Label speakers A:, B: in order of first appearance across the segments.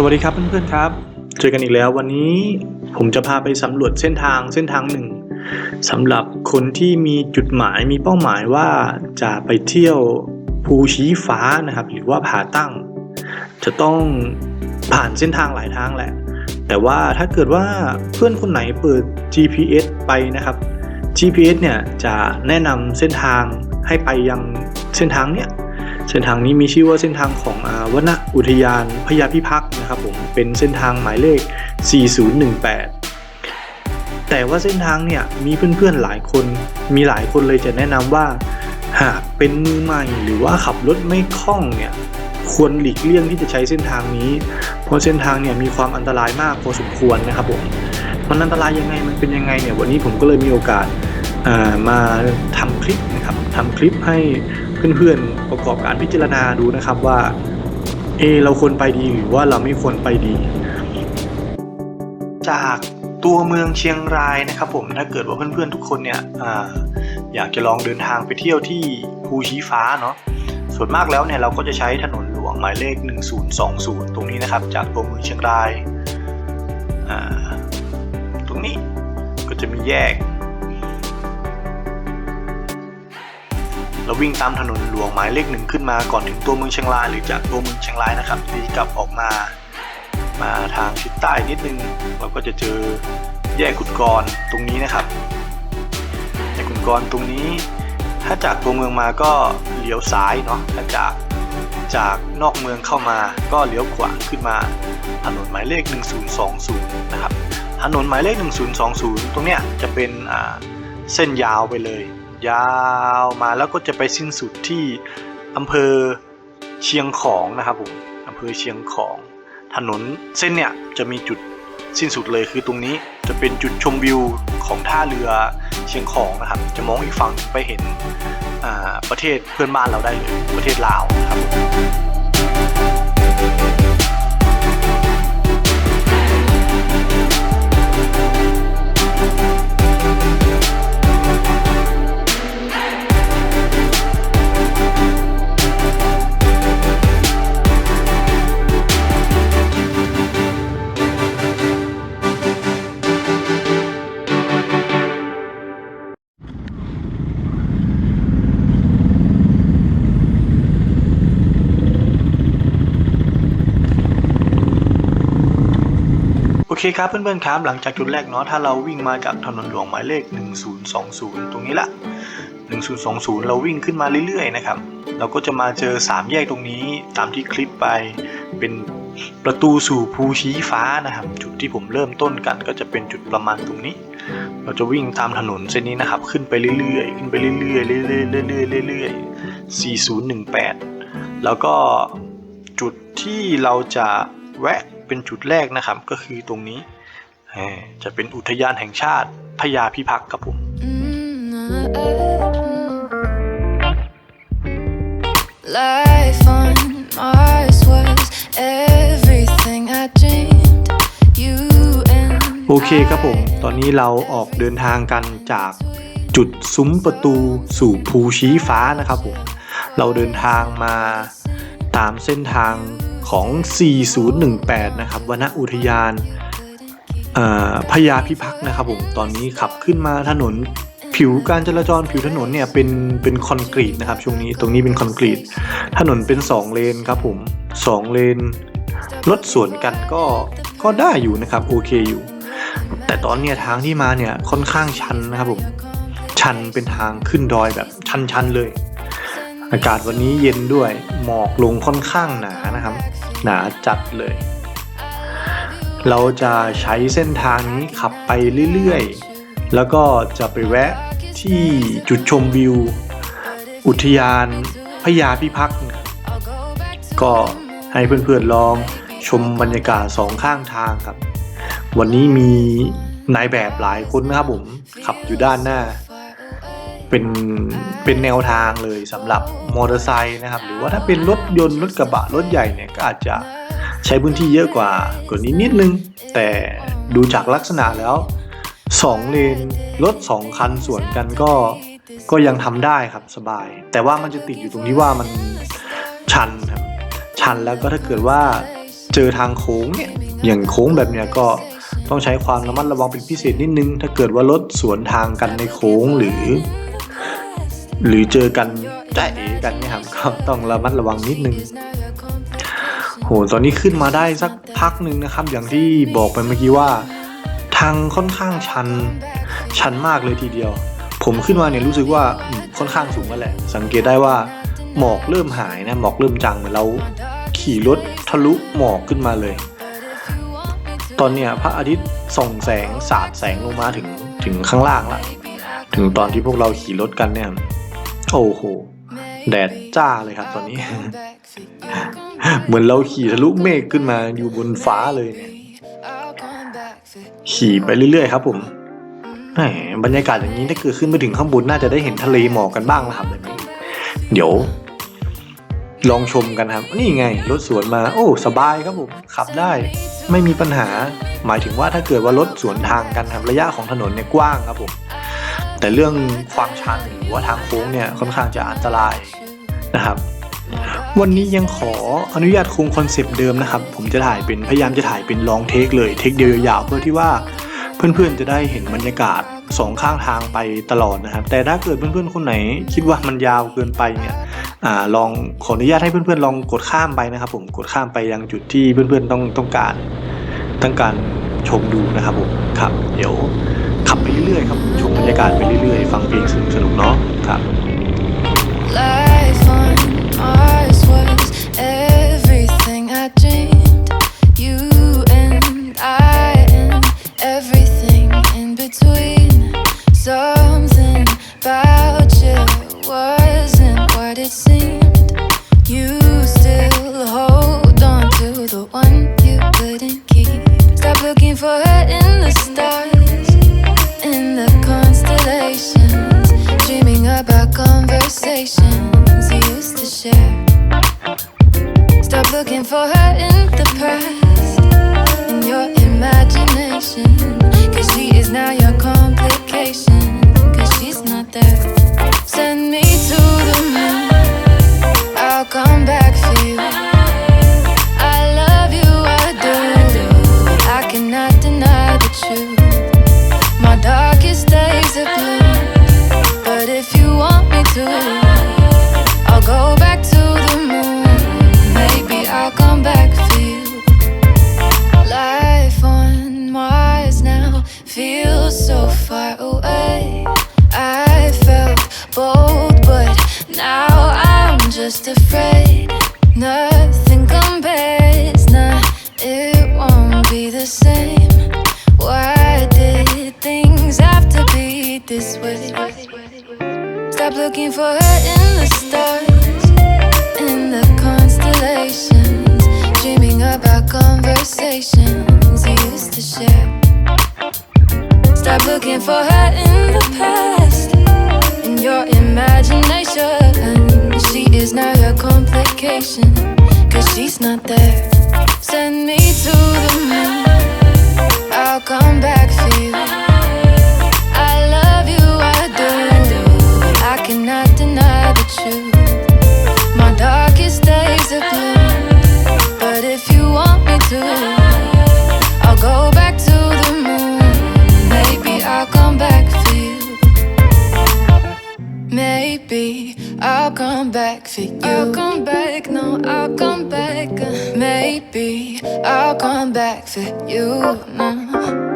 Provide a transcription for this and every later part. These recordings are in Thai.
A: สวัสดีครับเพื่อนๆครับ เจอกันอีกแล้ววันนี้ผมจะพาไปสำรวจเส้นทางเส้นทางหนึ่งสำหรับคนที่มีจุดหมายมีเป้าหมายว่าจะไปเที่ยวภูชี้ฟ้านะครับ หรือว่าผาตั้ง จะต้องผ่านเส้นทางหลายทางแหละ แต่ว่าถ้าเกิดว่าเพื่อนคนไหนเปิด GPS ไปนะครับ GPS เนี่ยจะแนะนำเส้นทางให้ไปยังเส้นทางเนี้ย เส้นทางนี้มีชื่อว่าเส้นทางของอาวรรณอุทยานพญาพิพักษ์นะครับผมเป็นเส้นทางหมายเลข 4018 แต่ว่าเส้นทางเนี่ยมีเพื่อนๆหลายคน มีหลายคนเลยจะแนะนำว่าหากเป็นมือใหม่หรือว่าขับรถไม่คล่องเนี่ยควรหลีกเลี่ยงที่จะใช้เส้นทางนี้ เพราะเส้นทางเนี่ยมีความอันตรายมากพอสมควรนะครับผมมันอันตรายยังไงมันเป็นยังไงเนี่ยวันนี้ผมก็เลยมีโอกาสามาทำคลิปนะครับทำคลิปให้ เพื่อนๆประกอบการพิจารณาดูนะครับว่าเอเราควรไปดีหรือว่าเราไม่ควรไปดี จากตัวเมืองเชียงรายนะครับผมถ้าเกิดว่าเพื่อนๆทุกคนเนี่ยออยากจะลองเดินทางไปเที่ยวที่ภูชีฟ้าเนาะส่วนมากแล้วเนี่ยเราก็จะใช้ถนนหลวงหมายเลข 1020 ตรงนี้นะครับ จากตัวเมืองเชียงรายตรงนี้ก็จะมีแยก เราวิ่งตามถนนหลวงหมายเลขหนึ่งขึ้นมาก่อนถึงตัวเมืองเชียงรายหรือจากตัวเมืองเชียงรายนะครับตีกลับออกมา มาทางทิศใต้นิดนึงเราก็จะเจอแยกขุดกรตรงนี้นะครับแยกขุดกรตรงนี้ ถ้าจากตัวเมืองมาก็เลี้ยวซ้ายเนาะถ้าจากจากนอกเมืองเข้ามาก็เลี้ยวขวาขึ้นมา ถนนหมายเลข 1020 นะครับ ถนนหมายเลข 1020 ตรงเนี้ยจะเป็นเส้นยาวไปเลย ยาวมาแล้วก็จะไปสิ้นสุดที่อำเภอเชียงของนะครับผมอำเภอเชียงของถนนเส้นเนี่ยจะมีจุดสิ้นสุดเลยคือตรงนี้จะเป็นจุดชมวิวของท่าเรือเชียงของนะครับ จะมองอีกฝั่งไปเห็นประเทศเพื่อนบ้านเราได้เลยประเทศลาวนะครับ เคครับเพื่อนๆครับหลังจากจุดแรกเนาะถ้าเราวิ่งมาจากถนนหลวงหมายเลข 1020 ตรงนี้ละ1020 เราวิ่งขึ้นมาเรื่อยๆนะครับเราก็จะมาเจอ 3 แยกตรงนี้ตามที่คลิปไปเป็นประตูสู่ภูชี้ฟ้านะครับ จุดที่ผมเริ่มต้นกันก็จะเป็นจุดประมาณตรงนี้ เราจะวิ่งตามถนนเส้นนี้นะครับ ขึ้นไปเรื่อยๆ ขึ้นไปเรื่อยๆเรื่อยๆเรื่อยๆเรื่อยๆ4018 แล้วก็จุดที่เราจะแวะ เป็นจุดแรกนะครับ ก็คือตรงนี้เอ่อจะเป็นอุทยานแห่งชาติพญาพิพักษ์ครับผม
B: Life on Mars was everything I dreamed. You and
A: โอเคครับผม ตอนนี้เราออกเดินทางกันจากจุดซุ้มประตูสู่ภูชี้ฟ้านะครับผม เราเดินทางมา ตามเส้นทางของ 4018 นะครับวนอุทยานพญาพิพักษ์นะครับผมตอนนี้ขับขึ้นมาถนนผิวการจราจรผิวถนนเนี่ยเป็นเป็นคอนกรีตนะครับช่วงนี้ตรงนี้เป็นคอนกรีต ถนนเป็น 2 เลนครับผม 2 เลนรถสวนกันก็ก็ได้อยู่นะครับโอเคอยู่ แต่ตอนเนี้ยทางที่มาเนี่ยค่อนข้างชันนะครับผมชันเป็นทางขึ้นดอยแบบชันๆเลย อากาศวันนี้เย็นด้วยหมอกลงค่อนข้างหนานะครับ หนาจัดเลย เราจะใช้เส้นทางนี้ขับไปเรื่อยๆ แล้วก็จะไปแวะที่จุดชมวิว อุทยานพญาพิพักษ์ก็ให้เพื่อนๆลองชมบรรยากาศสองข้างทางครับ วันนี้มีนายแบบหลายคนนะครับผมขับอยู่ด้านหน้า เป็นเป็นแนวทางเลยสำหรับมอเตอร์ไซค์นะครับ หรือว่าถ้าเป็นรถยนต์รถกระบะรถใหญ่เนี่ยก็อาจจะใช้พื้นที่เยอะกว่ากว่านี้นิดนึง แต่ดูจากลักษณะแล้วสองเลนรถสองคันสวนกันก็ก็ยังทำได้ครับสบาย แต่ว่ามันจะติดอยู่ตรงที่ว่ามันชันครับชันแล้วก็ถ้าเกิดว่าเจอทางโค้งเนี่ยอย่างโค้งแบบเนี้ยก็ต้องใช้ความระมัดระวังเป็นพิเศษนิดนึง ถ้าเกิดว่ารถสวนทางกันในโค้งหรือ หรือเจอกันใจเอกันเนี่ยครับก็ต้องระมัดระวังนิดนึงโหตอนนี้ขึ้นมาได้สักพักหนึ่งนะครับ อย่างที่บอกไปเมื่อกี้ว่า ทางค่อนข้างชันชันมากเลยทีเดียว ผมขึ้นมาเนี่ยรู้สึกว่าค่อนข้างสูงแล้วแหละ สังเกตได้ว่าหมอกเริ่มหายนะหมอกเริ่มจางเหมือนเราขี่รถทะลุหมอกขึ้นมาเลย ตอนเนี้ยพระอาทิตย์ส่องแสงสาดแสงลงมาถึงถึงข้างล่างละถึงตอนที่พวกเราขี่รถกันเนี่ย โอ้โห แดดจ้าเลยครับตอนนี้ เหมือนเราขี่ทะลุเมฆขึ้นมาอยู่บนฟ้าเลยเนี่ย ขี่ไปเรื่อยๆครับผมแหมบรรยากาศอย่างนี้ถ้าเกิดขึ้นไปถึงข้างบนน่าจะได้เห็นทะเลหมอกกันบ้างนะครับแบบนี้เดี๋ยว ลองชมกันครับ นี่ไงรถสวนมา โอ้ สบายครับผม ขับได้ ไม่มีปัญหา หมายถึงว่าถ้าเกิดว่ารถสวนทางกันครับระยะของถนนเนี่ยกว้างครับผม แต่เรื่องความชันหรือว่าทางโค้งเนี่ยค่อนข้างจะอันตรายนะครับ วันนี้ยังขออนุญาตคงคอนเซปต์เดิมนะครับ ผมจะถ่ายเป็นพยายามจะถ่ายเป็นลองเทคเลยเทคเดียวยาวๆเพื่อที่ว่าเพื่อนๆจะได้เห็นบรรยากาศสองข้างทางไปตลอดนะครับ แต่ถ้าเกิดเพื่อนๆคนไหน คิดว่ามันยาวเกินไปเนี่ยอลองขออนุญาตให้เพื่อนๆลองกดข้ามไปนะครับ ผมกดข้ามไปยังจุดที่เพื่อนๆต้องต้องการต้องการชมดูนะครับผมครับ เดี๋ยว ไปเรื่อยๆครับชมบรรยากาศไปเรื่อยๆ ฟังเพลงสนุกๆเนาะครับ
B: Life on Mars was everything I dreamed. You and I and everything in between. Something for her complication, cause she's not there. Send me to I'll come back for you. No.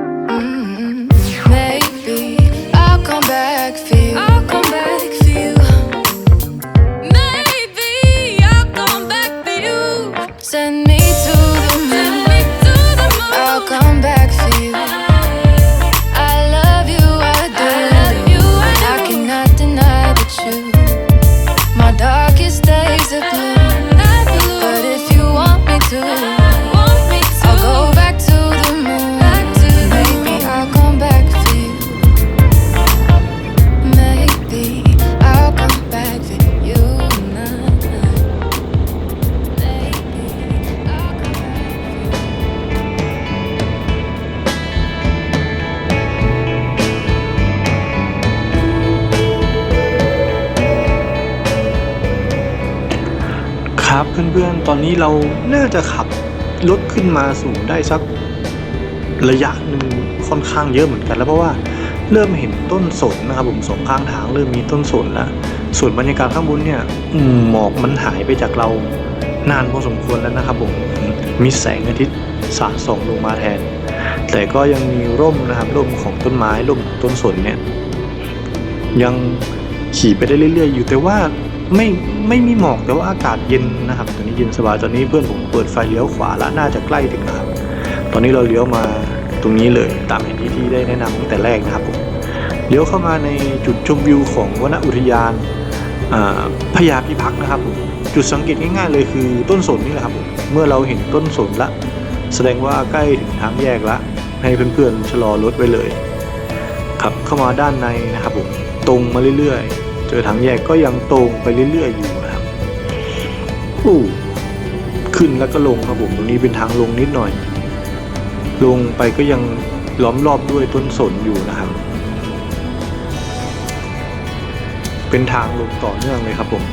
A: เพื่อนๆ ตอนนี้เราน่าจะขับลดขึ้นมาสูงได้สักระยะหนึ่งค่อนข้างเยอะเหมือนกันแล้วเพราะว่าเริ่มเห็นต้นสนนะครับผมสองข้างทางเริ่มมีต้นสนแล้วส่วนบรรยากาศข้างบนเนี่ยหมอกมันหายไปจากเรานานพอสมควรแล้วนะครับผมมีแสงอาทิตย์สาดส่องลงมาแทน แต่ก็ยังมีร่มนะครับร่มของต้นไม้ร่มของต้นสนเนี่ยยังขี่ไปได้เรื่อยๆ อยู่แต่ว่า ไม่ไม่มีหมอกแต่ว่าอากาศเย็นนะครับตอนนี้เย็นสบายตอนนี้เพื่อนผมเปิดไฟเลี้ยวขวาแล้วน่าจะใกล้ถึงแล้วครับ ตอนนี้เราเลี้ยวมาตรงนี้เลยตามแผนที่ที่ได้แนะนำตั้งแต่แรกนะครับผมเลี้ยวเข้ามาในจุดชมวิวของวนอุทยานพญาพิพักษ์นะครับผมจุดสังเกตง่ายๆเลยคือต้นสนนี่แหละครับผมเมื่อเราเห็นต้นสนละ แสดงว่าใกล้ถึงทางแยกละ ให้เพื่อนๆชะลอรถไว้เลย ขับเข้ามาด้านในนะครับผมตรงมาเรื่อยๆ จอทางแยกก็ยังตรงไปเรื่อยๆอยู่นะครับอู้ขึ้นแล้วก็ลงครับผมตรงนี้เป็นทางลงนิดหน่อย ลงไปก็ยังล้อมรอบด้วยต้นสนอยู่นะครับ เป็นทางลงต่อเนื่องเลยครับผม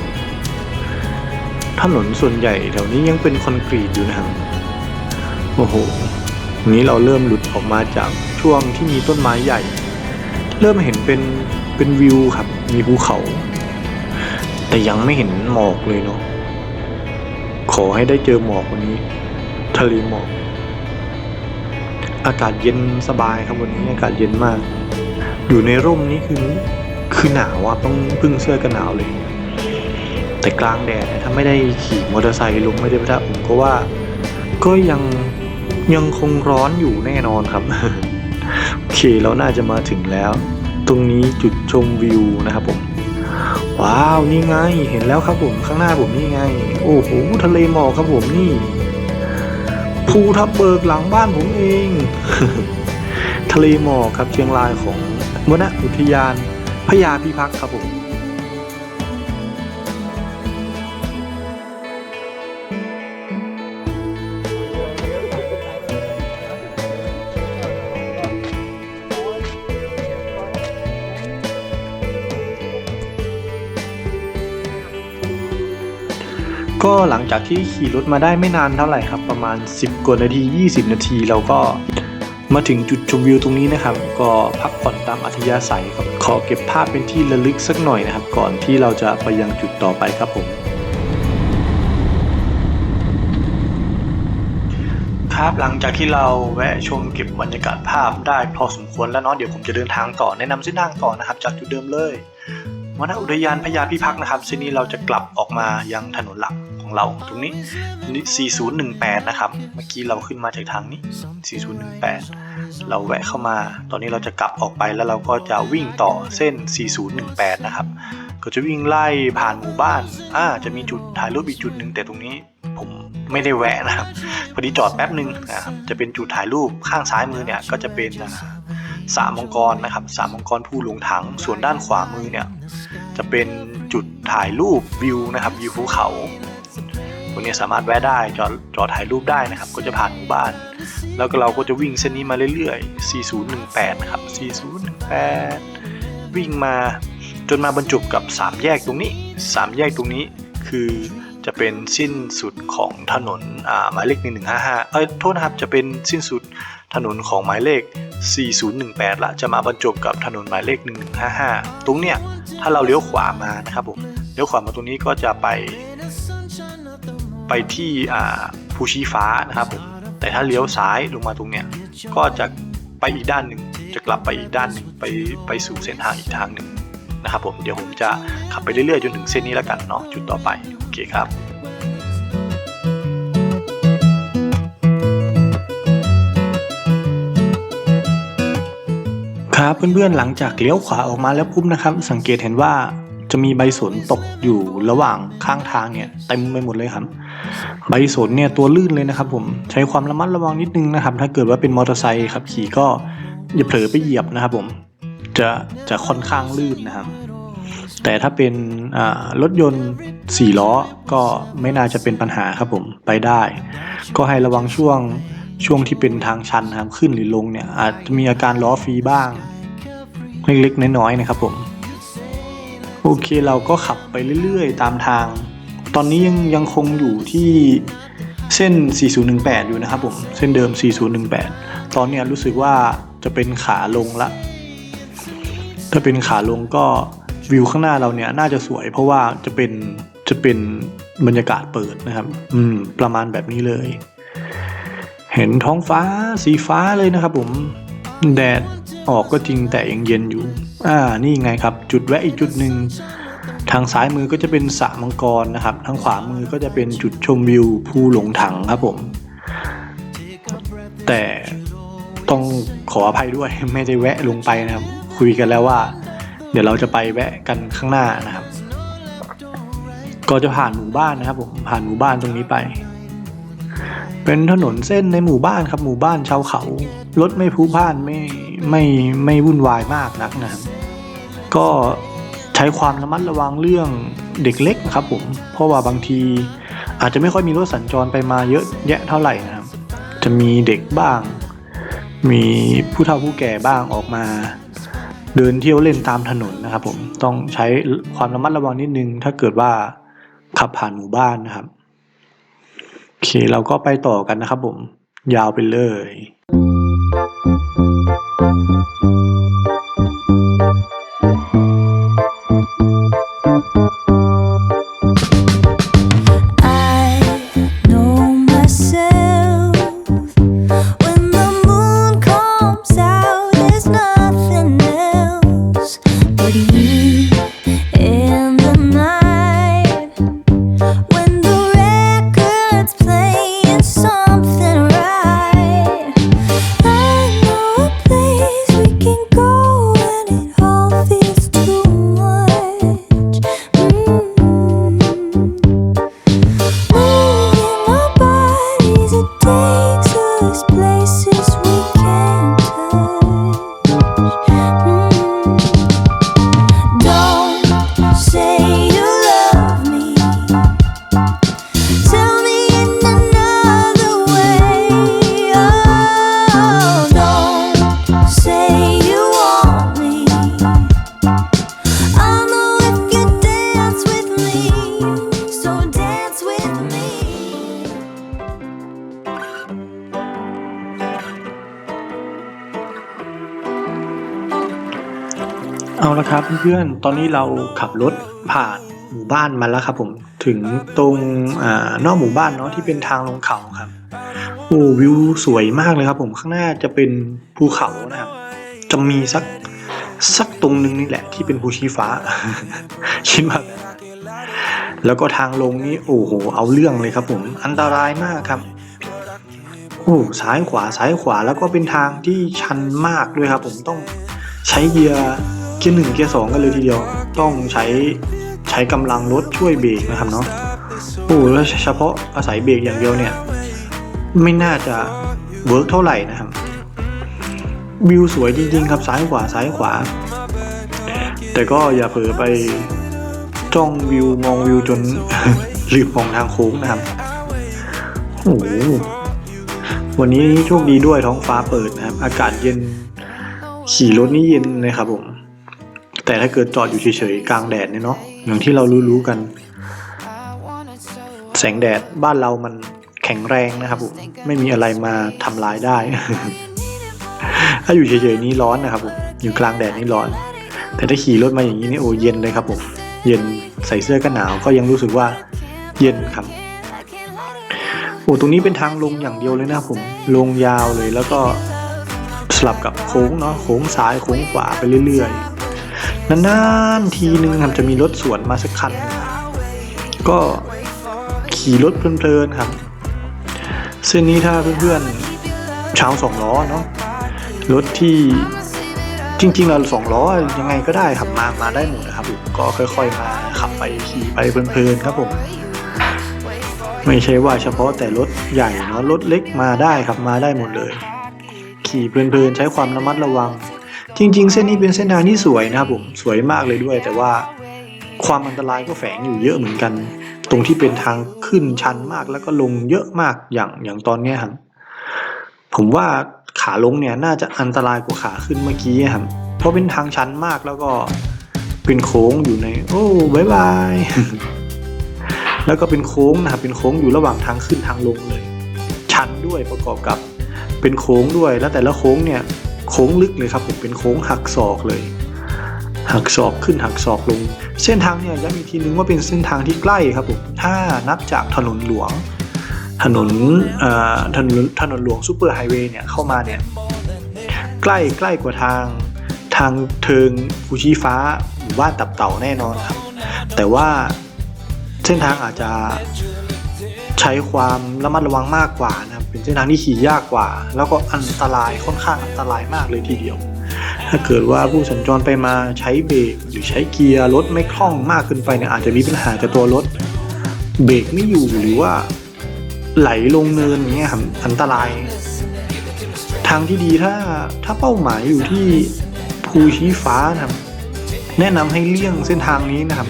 A: ถนนส่วนใหญ่แถวนี้ยังเป็นคอนกรีตอยู่นะครับโอ้โหนี้เราเริ่มหลุดออกมาจากช่วงที่มีต้นไม้ใหญ่ เริ่มเห็นเป็นเป็นวิวครับ มีภูเขา แต่ยังไม่เห็นหมอกเลยเนาะขอให้ได้เจอหมอกวันนี้ ทะเลหมอก อากาศเย็นสบายครับวันนี้อากาศเย็นมาก อยู่ในร่มนี่คือคือหนาวอะต้องพึ่งเสื้อกันหนาวเลย แต่กลางแดดถ้าไม่ได้ขี่มอเตอร์ไซค์ลงไม่ได้พระผมก็ว่า ก็ยังยังคงร้อนอยู่แน่นอนครับ โอเคเราน่าจะมาถึงแล้ว ตรงนี้จุดชมวิวนะครับผม ว้าวนี่ไงเห็นแล้วครับผมข้างหน้าผมนี่ไง โอ้โหทะเลหมอกครับผมนี่ภูทับเบิกหลังบ้านผมเอง ทะเลหมอกครับเชียงรายของวนอุทยานพญาพิพักษ์ครับผม หลังจากที่ขี่รถมาได้ไม่นานเท่าไหร่ครับ ประมาณ 10กว่านาที 20 นาทีเราก็มาถึงจุดชมวิวตรงนี้นะครับ ก็พักผ่อนตามอัธยาศัยครับขอเก็บภาพเป็นที่ระลึกสักหน่อยนะครับ ก่อนที่เราจะไปยังจุดต่อไปครับผมครับหลังจากที่เราแวะชมเก็บบรรยากาศภาพได้พอสมควรแล้วเนาะเดี๋ยวผมจะเดินทางต่อแนะนำเส้นทางต่อนะครับ จากจุดเดิมเลยวนอุทยานพญาพิพักษ์นะครับเส้นนี้เราจะกลับออกมายังถนนหลัก ของเราตรงนี้นี่4018 นะครับ เมื่อกี้เราขึ้นมาจากทางนี้ 4018 เราแวะเข้ามา ตอนนี้เราจะกลับออกไปแล้วเราก็จะวิ่งต่อเส้น 4018 นะครับ ก็จะวิ่งไล่ผ่านหมู่บ้าน อ่า จะมีจุดถ่ายรูปอีกจุดหนึ่งแต่ตรงนี้ผมไม่ได้แวะนะครับ พอดีจอดแป๊บหนึ่งนะครับ จะเป็นจุดถ่ายรูปข้างซ้ายมือเนี่ยก็จะเป็นสามมังกรนะครับสามมังกรผู้ลงถัง ส่วนด้านขวามือเนี่ยจะเป็นจุดถ่ายรูปวิวนะครับวิวภูเขา รงนี้สามารถแวะได้จอดจอดถ่ายรูปได้นะครับ ก็จะผ่านหมู่บ้าน แล้วก็เราก็จะวิ่งเส้นนี้มาเรื่อยๆ 4018 นะครับ 4018 วิ่งมาจนมาบรรจบกับ 3 แยกตรงนี้ 3 แยกตรงนี้คือจะเป็นสิ้นสุดของถนนหมายเลข 1155 เอ้ยโทษนะครับจะเป็นสิ้นสุดถนนของหมายเลข 4018 ละจะมาบรรจบกับถนนหมายเลข 1155 ตรงเนี้ยถ้าเราเลี้ยวขวามานะครับผมเลี้ยวขวามาตรงนี้ก็จะไป ไปที่ภูชีฟ้านะครับผมแต่ถ้าเลี้ยวซ้ายลงมาตรงเนี้ยก็จะไปอีกด้านหนึ่งจะกลับไปอีกด้านหนึ่งไปไปสู่เส้นทางอีกทางหนึ่งนะครับผมเดี๋ยวผมจะขับไปเรื่อยๆจนถึงเส้นนี้แล้วกันเนาะจุดต่อไปโอเคครับครับเพื่อนๆหลังจากเลี้ยวขวาออกมาแล้วปุ๊บนะครับ สังเกตเห็นว่า จะมีใบสนตกอยู่ระหว่างข้างทางเนี่ยเต็มไปหมดเลยครับ ใบสนเนี่ยตัวลื่นเลยนะครับ ผมใช้ความระมัดระวังนิดนึงนะครับ ถ้าเกิดว่าเป็นมอเตอร์ไซค์ขับขี่ก็อย่าเผลอไปเหยียบนะครับ ผมจะจะค่อนข้างลื่นนะครับ แต่ถ้าเป็นรถยนต์สี่ล้อก็ไม่น่าจะเป็นปัญหาครับผมไปได้ ก็ให้ระวังช่วงช่วงที่เป็นทางชันครับขึ้นหรือลงเนี่ยอาจจะมีอาการล้อฟรีบ้างเล็กๆน้อยๆนะครับผม โอเคเราก็ขับไปเรื่อยๆ ตามทาง ตอนนี้ยังยังคงอยู่ที่เส้น 4018 อยู่นะครับผม เส้นเดิม 4018 ตอนเนี้ยรู้สึกว่าจะเป็นขาลงละ ถ้าเป็นขาลงก็วิวข้างหน้าเราเนี่ยน่าจะสวย เพราะว่าจะเป็นจะเป็นบรรยากาศเปิดนะครับ อืม ประมาณแบบนี้เลย เห็นท้องฟ้าสีฟ้าเลยนะครับผม แดด ออกก็จริงแต่ยังเย็นอยู่ อ่า นี่ไงครับ จุดแวะอีกจุดหนึ่ง ทางซ้ายมือก็จะเป็นสระมังกรนะครับ ทางขวามือก็จะเป็นจุดชมวิวภูหลงถังครับผม แต่ต้องขออภัยด้วยไม่ได้แวะลงไปนะครับ คุยกันแล้วว่า เดี๋ยวเราจะไปแวะกันข้างหน้านะครับ ก็จะผ่านหมู่บ้านนะครับผม ผ่านหมู่บ้านตรงนี้ไป เป็นถนนเส้นในหมู่บ้านครับ หมู่บ้านชาวเขา รถไม่พลุพ่านไม่ ไม่ไม่วุ่นวายมากนักนะครับก็ใช้ความระมัดระวังเรื่องเด็กเล็กนะครับผมเพราะว่าบางทีอาจจะไม่ค่อยมีรถสัญจรไปมาเยอะแยะเท่าไหร่นะครับ จะมีเด็กบ้าง มีผู้เฒ่าผู้แก่บ้างออกมา เดินเที่ยวเล่นตามถนนนะครับ ผมต้องใช้ความระมัดระวังนิดนึง ถ้าเกิดว่าขับผ่านหมู่บ้านนะครับโอเคเราก็ไปต่อกันนะครับผม ยาวไปเลย
B: I
A: เพื่อนๆ ตอนนี้เราขับรถผ่านหมู่บ้านมาแล้วครับผม ถึงตรงอานอกหมู่บ้านเนาะที่เป็นทางลงเขาครับ โอ้วิวสวยมากเลยครับผมข้างหน้าจะเป็นภูเขานะครับ จะมีสักสักตรงนึงนี่แหละที่เป็นภูชีฟ้า คิดว่าแบบนั้นแล้วก็ทางลงนี่โอ้โห เอาเรื่องเลยครับผม อันตรายมากครับโอ้ซ้ายขวาซ้ายขวาแล้วก็เป็นทางที่ชันมากด้วยครับ ผมต้องใช้เกียร์ เกียร์หนึ่งเกียร์สองกันเลยทีเดียว ต้องใช้ใช้กำลังรถช่วยเบรกนะครับเนาะโอ้แล้วเฉพาะอาศัยเบรกอย่างเดียวเนี่ย ไม่น่าจะเวิร์กเท่าไหร่นะครับวิวสวยจริงๆครับซ้ายขวาซ้ายขวา แต่ก็อย่าเผลอไปจ้องวิวมองวิวจนลืมมองทางโค้งนะครับโอ้โหวันนี้โชคดีด้วยท้องฟ้าเปิดนะครับ อากาศเย็น ขี่รถนี่เย็นเลยครับผม แต่ถ้าเกิดจอดอยู่เฉยๆกลางแดดเนี่ยเนาะอย่างที่เรารู้ๆกัน แสงแดดบ้านเรามันแข็งแรงนะครับผมไม่มีอะไรมาทำลายได้ ถ้าอยู่เฉยๆนี่ร้อนนะครับผมอยู่กลางแดดนี่ร้อน แต่ถ้าขี่รถมาอย่างนี้นี่โอ้เย็นเลยครับผมเย็นใส่เสื้อกันหนาวก็ยังรู้สึกว่าเย็นครับโอ้ตรงนี้เป็นทางลงอย่างเดียวเลยนะครับผมลงยาวเลยแล้วก็สลับกับโค้งเนาะโค้งซ้ายโค้งขวาไปเรื่อยๆ นานๆทีนึงครับจะมีรถสวนมาสักคัน ก็ขี่รถเพลินๆครับเส้นนี้ถ้าเพื่อนๆชาวสองล้อเนาะรถที่จริงๆเราสองล้อยังไงก็ได้ครับมามาได้หมดนะครับก็ค่อย ๆ มาขับไปขี่ไปเพลินๆครับผมไม่ใช่ว่าเฉพาะแต่รถใหญ่เนาะรถเล็กมาได้ครับมาได้หมดเลย ขี่เพลินๆใช้ความระมัดระวัง จริง ๆ เส้นนี้เป็นเส้นทางที่สวยนะครับผมสวยมากเลยด้วย แต่ว่าความอันตรายก็แฝงอยู่เยอะเหมือนกัน ตรงที่เป็นทางขึ้นชันมากแล้วก็ลงเยอะมากอย่างอย่างตอนเนี้ยครับผมว่าขาลงเนี่ยน่าจะอันตรายกว่าขาขึ้นเมื่อกี้ครับเพราะเป็นทางชันมากแล้วก็เป็นโค้งอยู่ใน โอ้บายบายแล้วก็เป็นโค้งนะครับเป็นโค้งอยู่ระหว่างทางขึ้นทางลงเลย ชันด้วยประกอบกับเป็นโค้งด้วยแล้วแต่ละโค้งเนี่ย โค้งลึกเลยครับผมเป็นโค้งหักศอกเลย หักศอกขึ้นหักศอกลง เส้นทางเนี่ยย้ำอีกทีนึงว่าเป็นเส้นทางที่ใกล้ครับผมถ้านับจากถนนหลวง ถนนถนนถนนหลวงซูเปอร์ไฮเวย์เนี่ยเข้ามาเนี่ยใกล้ใกล้กว่าทางทางเทิงภูชีฟ้าหมู่บ้านตับเต่าแน่นอนครับ แต่ว่าเส้นทางอาจจะใช้ความระมัดระวังมากกว่านะครับ เป็นเส้นทางที่ขี่ยากกว่า แล้วก็อันตรายค่อนข้างอันตรายมากเลยทีเดียว ถ้าเกิดว่าผู้สัญจรไปมาใช้เบรกหรือใช้เกียร์รถไม่คล่องมากเกินไปเนี่ยอาจจะมีปัญหากับตัวรถ เบรกไม่อยู่หรือว่าไหลลงเนินอย่างเงี้ยครับอันตราย ทางที่ดีถ้าถ้าเป้าหมายอยู่ที่ภูชี้ฟ้านะครับแนะนำให้เลี่ยงเส้นทางนี้นะครับ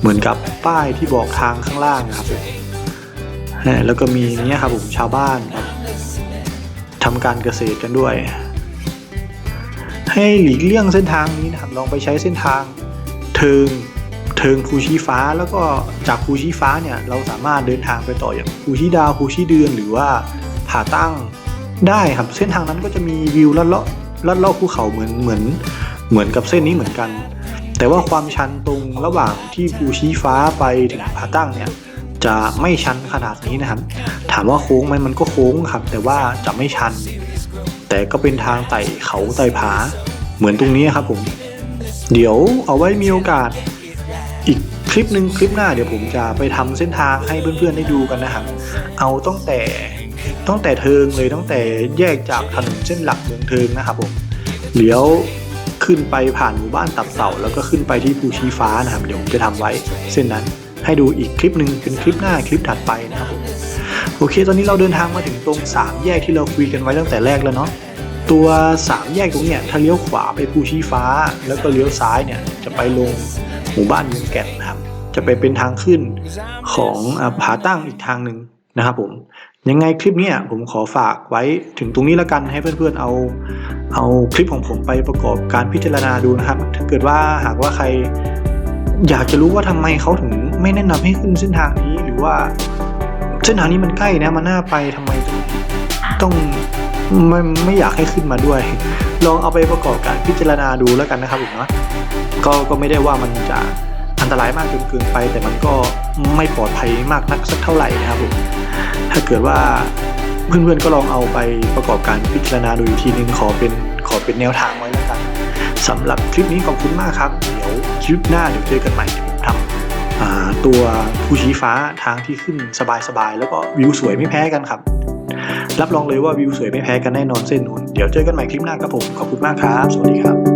A: เหมือนกับป้ายที่บอกทางข้างล่างนะครับ แล้วก็มีเนี่ยครับผมชาวบ้านครับทำการเกษตรกันด้วย ให้หลีกเลี่ยงเส้นทางนี้นะครับลองไปใช้เส้นทางเทิงเทิงภูชีฟ้าแล้วก็จากภูชีฟ้าเนี่ยเราสามารถเดินทางไปต่ออย่างภูชีดาวภูชีเดือนหรือว่าผาตั้งได้ครับเส้นทางนั้นก็จะมีวิวลัดเลาะลัดเลาะภูเขาเหมือนเหมือนเหมือนกับเส้นนี้เหมือนกัน แต่ว่าความชันตรงระหว่างที่ภูชี้ฟ้าไปถึงผาตั้งเนี่ย จะไม่ชันขนาดนี้นะครับ ถามว่าโค้งไหมมันก็โค้งครับ แต่ว่าจะไม่ชัน แต่ก็เป็นทางไต่เขาไต่ผา เหมือนตรงนี้ครับผม เดี๋ยวเอาไว้มีโอกาส อีกคลิปหนึ่งคลิปหน้าเดี๋ยวผมจะไปทำเส้นทางให้เพื่อนๆได้ดูกันนะครับ เอาตั้งแต่ตั้งแต่เทิงเลยตั้งแต่แยกจากถนนเส้นหลักเมืองเทิงนะครับผมเลี้ยวขึ้นไปผ่านหมู่บ้านตับเต่าแล้วก็ขึ้นไปที่ภูชีฟ้านะครับ เดี๋ยวผมจะทำไว้เส้นนั้น ให้ดูอีกคลิปหนึ่งเป็นคลิปหน้าคลิปถัดไปนะครับผมโอเค ตอนนี้เราเดินทางมาถึงตรงสามแยกที่เราคุยกันไว้ตั้งแต่แรกแล้วเนาะตัวสามแยกตรงเนี้ยถ้าเลี้ยวขวาไปภูชีฟ้า แล้วก็เลี้ยวซ้ายเนี่ยจะไปลงหมู่บ้านเมืองแก่นนะครับ จะไปเป็นทางขึ้นของอผาตั้งอีกทางหนึ่งนะครับผมยังไงคลิปนี้ผมขอฝากไว้ถึงตรงนี้แล้วกันให้เพื่อนๆเอาเอาคลิปของผมไปประกอบการพิจารณาดูนะครับ ถ้าเกิดว่าหากว่าใคร อยากจะรู้ว่าทำไมเขาถึงไม่แนะนำให้ขึ้นเส้นทางนี้หรือว่า เส้นทางนี้มันใกล้นะมันน่าไปทำไมถึงต้องไม่ไม่อยากให้ขึ้นมาด้วย ลองเอาไปประกอบการพิจารณาดูแล้วกันนะครับผมนะก็ก็ไม่ได้ว่ามันจะอันตรายมากจนเกินไป แต่มันก็ไม่ปลอดภัยมากนักสักเท่าไหร่นะครับผมถ้าเกิดว่าเพื่อนๆก็ลองเอาไปประกอบการพิจารณาดูอีกทีนึงขอเป็นขอเป็นแนวทางไว้แล้วกันสำหรับคลิปนี้ขอบคุณมากครับเดี๋ยว คลิปหน้าเดี๋ยวเจอกันใหม่ทำตัวภูชีฟ้าทางที่ขึ้นสบายๆ แล้วก็วิวสวยไม่แพ้กันครับ รับรองเลยว่าวิวสวยไม่แพ้กันแน่นอนเส้นนู้นเดี๋ยวเจอกันใหม่คลิปหน้าครับผม ขอบคุณมากครับ สวัสดีครับ